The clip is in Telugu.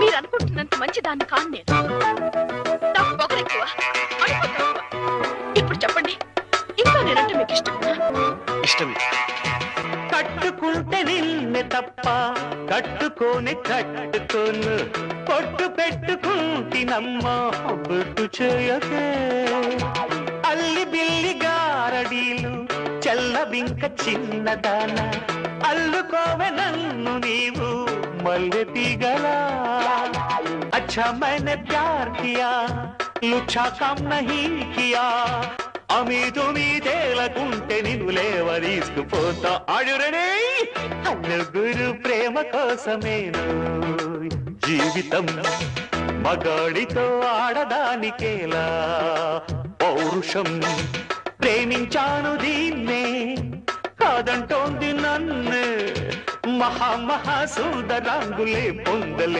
మీరు అనుకుంటున్నంత మంచి దాన్ని కాను నేను. నాకు పొగరు ఎక్కువ అడుగు తక్కువ ఇప్పుడు చెప్పండి ఇంకా నేనంటే మీకు ఇష్టమా? ఇష్టమే. కట్టుకుంటే నిన్నే తప్ప కట్టుకోని కట్టుకోను పొట్టు పెట్టుకుంటినమ్మా బొట్టు చేయకే. అల్లి బిల్లి గారడీలు చెల్లబింక చిన్నదాన అల్లుకోవె నన్ను నీవు మల్లె తీగలా. अच्छा मैंने प्यार किया लुच्छा काम नहीं किया అమీదు మీదేలకుంటే నిన్ను లేవదీసుకుపోతా అడురనే నలుగురు ప్రేమ కోసమేను జీవితం మగాడితో ఆడదానికేలా పౌరుషం ప్రేమించాను దీన్నే కాదంటోంది నన్ను మహా మహా సుందరాంగులే పొందలే